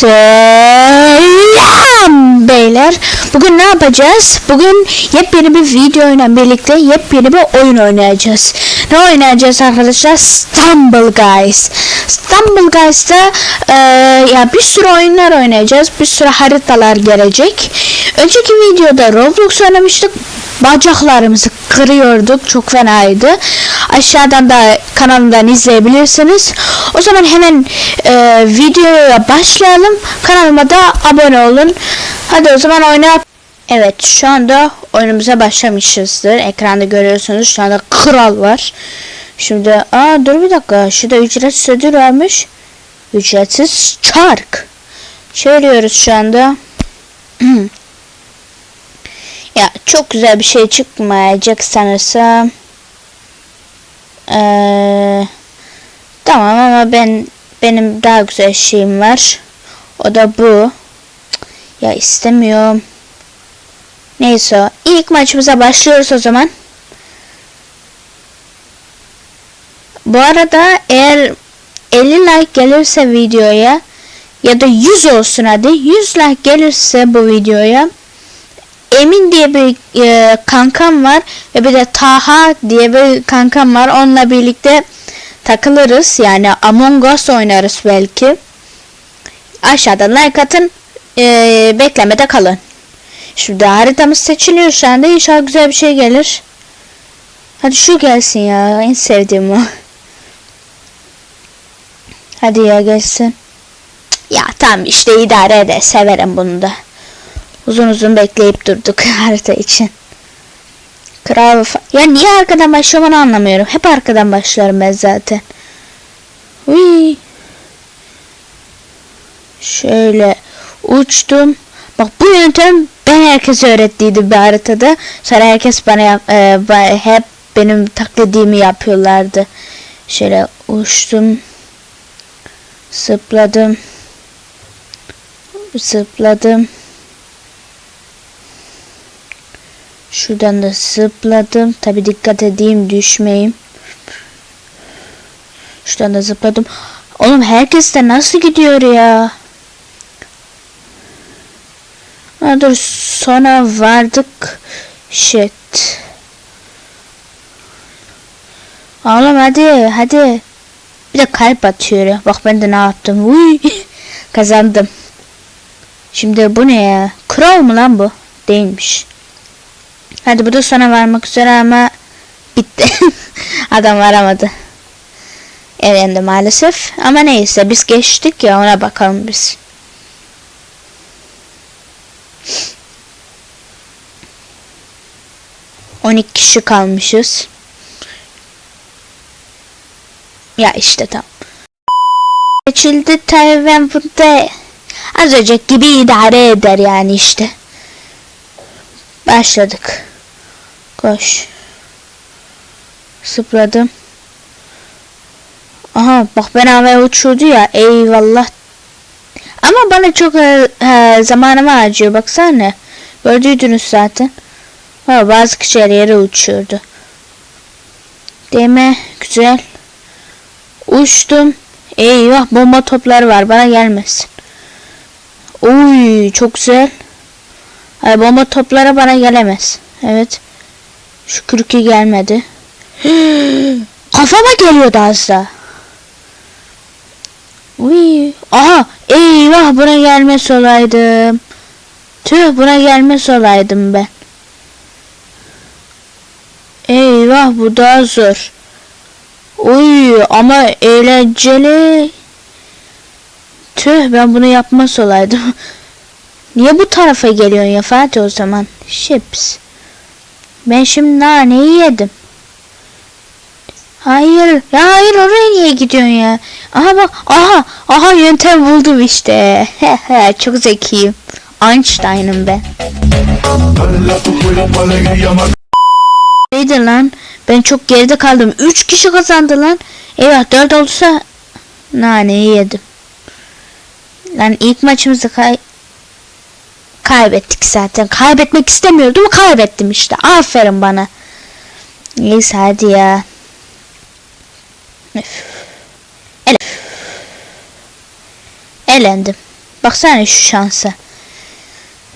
Selam beyler. Bugün ne yapacağız? Bugün yepyeni bir video ile birlikte yepyeni bir oyun oynayacağız. Ne oynayacağız arkadaşlar? Stumble Guys. Stumble Guys'ta e, ya bir sürü oyunlar oynayacağız. Bir sürü haritalar gelecek. Önceki videoda Roblox oynamıştık. Bacaklarımızı kırıyorduk. Çok fenaydı. Aşağıdan da kanalımdan izleyebilirsiniz. O zaman hemen e, videoya başlayalım. Kanalıma da abone olun. Hadi o zaman oyna. Evet şu anda oyunumuza başlamışızdır. Ekranda görüyorsunuz şu anda kral var. Şimdi aa dur bir dakika. Şurada ücretsiz ödül varmış. Ücretsiz çark. Çeviriyoruz şu anda. ya çok güzel bir şey çıkmayacak sanırsam. Ee, tamam ama ben benim daha güzel şeyim var. O da bu. Ya istemiyorum. Neyse ilk maçımıza başlıyoruz o zaman. Bu arada eğer 50 like gelirse videoya ya da 100 olsun hadi 100 like gelirse bu videoya Emin diye bir e, kankam var ve bir de Taha diye bir kankam var. Onunla birlikte takılırız. Yani Among Us oynarız belki. Aşağıdan like atın. E, beklemede kalın. Şurada haritamız seçiliyor şu anda. İnşallah güzel bir şey gelir. Hadi şu gelsin ya. En sevdiğim o. Hadi ya gelsin. Ya tamam işte idare eder. Severim bunu da. Uzun uzun bekleyip durduk harita için. Kral Ya niye arkadan başlamanı anlamıyorum. Hep arkadan başlarım ben zaten. Uy. Şöyle uçtum. Bak bu yöntem ben herkese öğrettiydim bir haritada. Sonra herkes bana e, hep benim taklidimi yapıyorlardı. Şöyle uçtum. Zıpladım. Zıpladım. Şuradan da zıpladım. Tabi dikkat edeyim düşmeyeyim. Şuradan da zıpladım. Oğlum herkes de nasıl gidiyor ya? Ha, dur sonra vardık. Shit. Oğlum hadi hadi. Bir de kalp atıyor. Bak ben de ne yaptım. Uy. Kazandım. Şimdi bu ne ya? Kral mı lan bu? Değilmiş. Hadi bu da sona varmak üzere ama bitti. Adam varamadı. Elendi maalesef. Ama neyse biz geçtik ya ona bakalım biz. On iki kişi kalmışız. Ya işte tam. Seçildi tabii ben burada az önceki gibi idare eder yani işte. Başladık. Koş. Sıpladım. Aha bak ben havaya uçurdu ya. Eyvallah. Ama bana çok e, e, zamanımı harcıyor. Baksana. Gördüydünüz zaten. Ha, bazı kişiler yere uçuyordu. Deme. Güzel. Uçtum. Eyvah bomba topları var. Bana gelmesin. Uy çok güzel. Ay bomba toplara bana gelemez. Evet. Şu kürkü gelmedi. Kafama geliyordu az da. Uy. Aha. Eyvah buna gelmez olaydım. Tüh buna gelmez olaydım ben. Eyvah bu daha zor. Uy ama eğlenceli. Tüh ben bunu yapmaz olaydım. Niye bu tarafa geliyorsun ya Fatih o zaman? Şips. Ben şimdi naneyi yedim. Hayır. Ya hayır oraya niye gidiyorsun ya? Aha bak. Aha. Aha yöntem buldum işte. Çok zekiyim. Einstein'ım ben. Neydi lan? Ben çok geride kaldım. 3 kişi kazandı lan. Eyvah 4 olursa naneyi yedim. Lan ilk maçımızı kay kaybettik zaten. Kaybetmek istemiyordum kaybettim işte. Aferin bana. Neyse hadi ya. Öf. Ele. Elendim. Baksana şu şansa.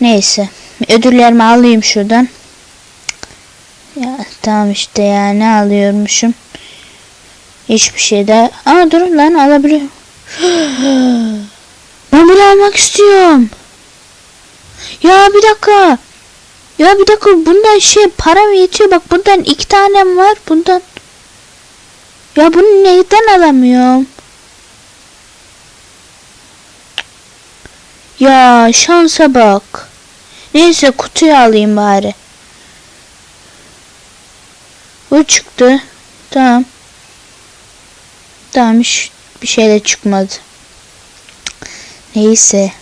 Neyse. Ödüllerimi alayım şuradan. Ya tamam işte ya ne alıyormuşum. Hiçbir şey daha. Aa dur lan alabiliyorum. Ben bunu almak istiyorum. Ya bir dakika. Ya bir dakika bundan şey para mı yetiyor? Bak bundan iki tanem var. Bundan. Ya bunu neyden alamıyorum? Ya şansa bak. Neyse kutuyu alayım bari. Bu çıktı. Tamam. Tamam hiç bir şey de çıkmadı. Neyse.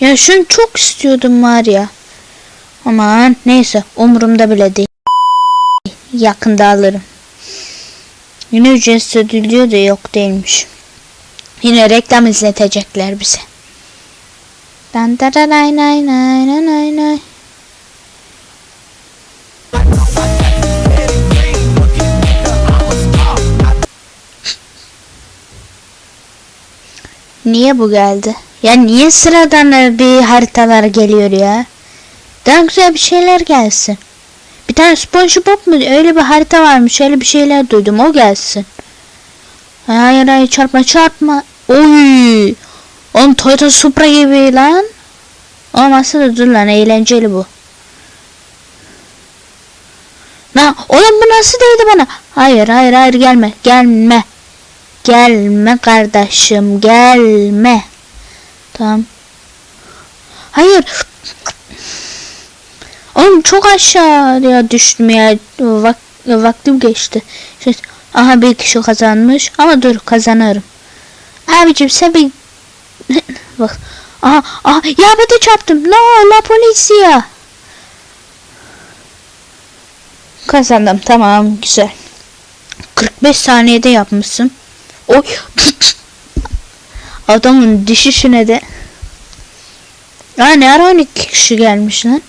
Ya şunu çok istiyordum var ya. Aman neyse umurumda bile değil. Yakında alırım. Yine ücretsiz ödül diyor da yok değilmiş. Yine reklam izletecekler bize. Dan da nay nay nay nay nay. Niye bu geldi? Ya niye sıradan bir haritalar geliyor ya? Daha güzel bir şeyler gelsin. Bir tane SpongeBob mu? Öyle bir harita varmış. Öyle bir şeyler duydum. O gelsin. Hayır hayır çarpma çarpma. Oy. Oğlum Toyota Supra gibi lan. Olmazsa da dur lan eğlenceli bu. Lan oğlum bu nasıl değdi bana? Hayır hayır hayır gelme gelme. Gelme kardeşim gelme. Tamam. Hayır. Oğlum çok aşağıya düştüm ya. Vak vaktim geçti. Şey, aha bir kişi kazanmış. Ama dur kazanırım. Abicim sen bir... Bak. Aha, aha ya ben de çarptım. No la polizia. Kazandım tamam güzel. 45 saniyede yapmışsın. Oy. Adamın düşüşüne de. Aa ne ara 12 kişi gelmiş lan.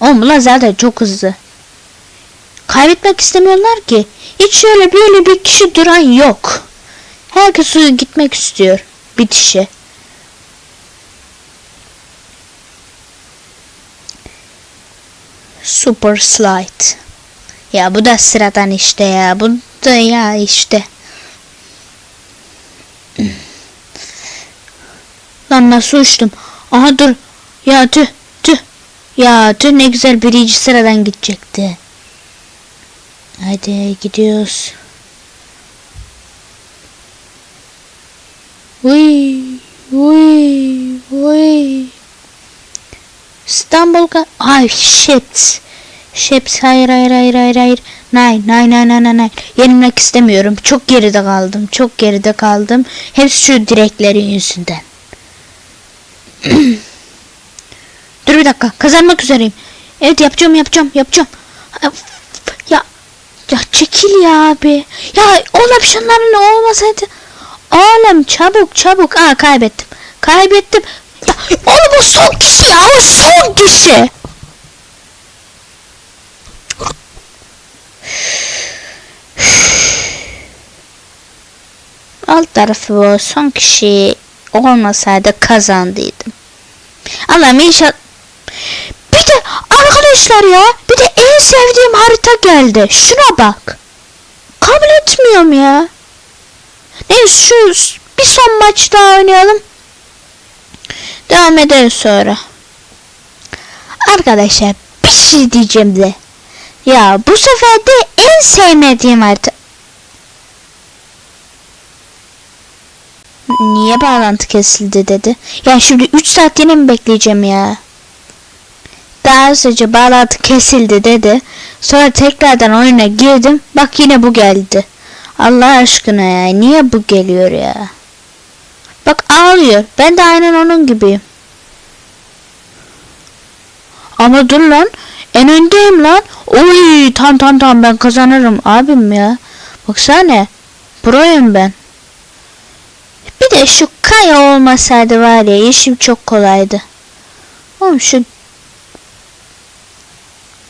Oğlum bunlar zaten çok hızlı. Kaybetmek istemiyorlar ki. Hiç şöyle böyle bir kişi duran yok. Herkes gitmek istiyor. Bitişe. Super Slide. Ya bu da sıradan işte ya. Bu da ya işte. Lan nasıl uçtum? Aha dur. Ya tüh tüh. Ya tüh ne güzel birinci sıradan gidecekti. Hadi gidiyoruz. Uy, uy, uy. İstanbul. Ay shit. Shit hayır hayır hayır hayır hayır. Nay nay nay nay nay nay. Yenilmek istemiyorum. Çok geride kaldım. Çok geride kaldım. Hep şu direklerin yüzünden. Dur bir dakika. Kazanmak üzereyim. Evet yapacağım yapacağım yapacağım. Ya ya çekil ya abi. Ya oğlum şunların olmasaydı. Oğlum çabuk çabuk. Aa kaybettim. Kaybettim. Ya oğlum o son kişi ya. O son kişi. Alt tarafı bu son kişi olmasaydı kazandıydım. Allah'ım inşallah. Bir de arkadaşlar ya bir de en sevdiğim harita geldi. Şuna bak. Kabul etmiyorum ya. Neyse şu bir son maç daha oynayalım. Devam ederiz sonra. Arkadaşlar bir şey diyeceğim de. Ya bu sefer de en sevmediğim harita. Niye bağlantı kesildi dedi. Ya şimdi 3 saat yine mi bekleyeceğim ya? Daha önce bağlantı kesildi dedi. Sonra tekrardan oyuna girdim. Bak yine bu geldi. Allah aşkına ya. Niye bu geliyor ya? Bak ağlıyor. Ben de aynen onun gibiyim. Ama dur lan. En öndeyim lan. Oy tam tam tam ben kazanırım abim ya. Baksana. Proyum ben. Bir de şu kaya olmasaydı var ya işim çok kolaydı. Oğlum şu...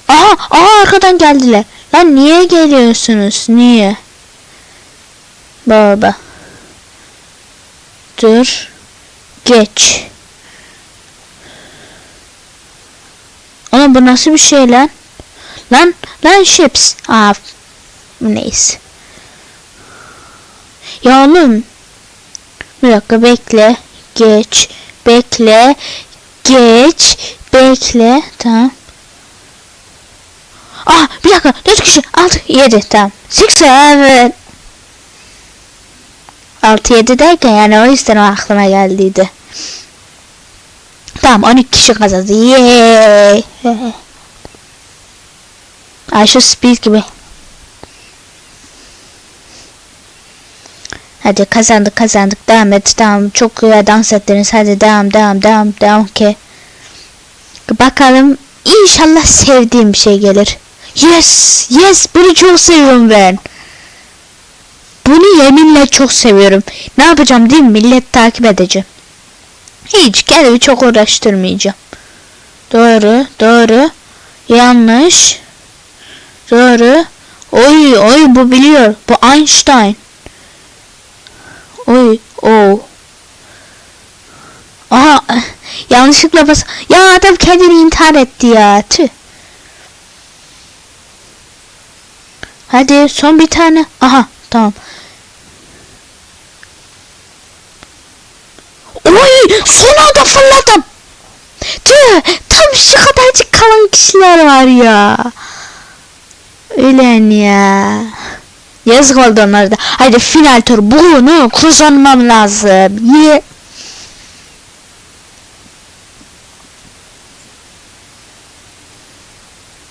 Aha, aha arkadan geldiler. Lan niye geliyorsunuz? Niye? Baba. Dur. Geç. Oğlum bu nasıl bir şey lan? Lan lan chips. Aa neyse. Ya oğlum. Bir dakika bekle. Geç. Bekle. Geç. Bekle. Tamam. Ah bir dakika. Dört kişi. Altı. Yedi. Tamam. Six seven. Altı yedi derken yani o yüzden o aklıma geldiydi. Tamam 12 kişi kazandı. Yeee. Ay şu speed gibi. Hadi kazandık kazandık devam et tamam çok güzel dans ettiniz hadi devam devam devam devam ki. Bakalım inşallah sevdiğim bir şey gelir. Yes yes bunu çok seviyorum ben. Bunu yeminle çok seviyorum. Ne yapacağım değil mi? Millet takip edeceğim. Hiç kendimi çok uğraştırmayacağım. Doğru, doğru. Yanlış. Doğru. Oy, oy bu biliyor. Bu Einstein. Oy, o. Aha, yanlışlıkla bas. Ya adam kendini intihar etti ya. Tüh. Hadi son bir tane. Aha, tamam. Oy son anda fırladım. Tüh tam şu kadarcık kalan kişiler var ya. Ölen ya. Yazık oldu onlara. Haydi final tur bunu kazanmam lazım. Ye.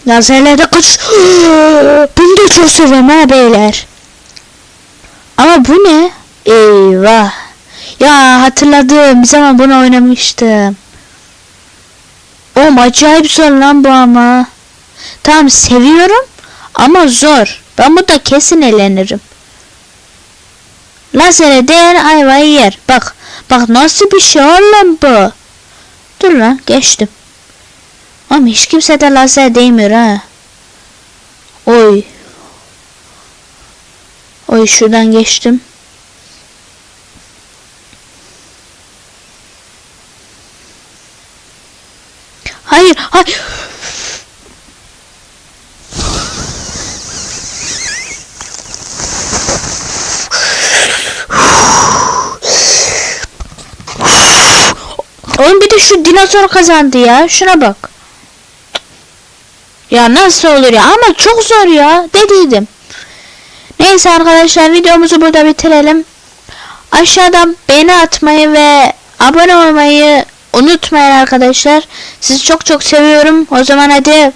Lazerlerde kaç. Bunu da çok seviyorum ha beyler. Ama bu ne? Eyvah. Ya hatırladım. Bir zaman bunu oynamıştım. Oğlum acayip zor lan bu ama. Tamam seviyorum ama zor. Ben burada kesin elenirim. Lazere değer ayvayı yer. Bak. Bak nasıl bir şey oğlum bu. Dur lan geçtim. Ama hiç kimse de lazer değmiyor ha. Oy. Oy şuradan geçtim. Hayır, hayır. Oğlum bir de şu dinozor kazandı ya. Şuna bak. Ya nasıl olur ya? Ama çok zor ya. Dediydim. Neyse arkadaşlar videomuzu burada bitirelim. Aşağıdan beğeni atmayı ve abone olmayı unutmayın arkadaşlar. Sizi çok çok seviyorum. O zaman hadi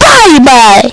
bye bye.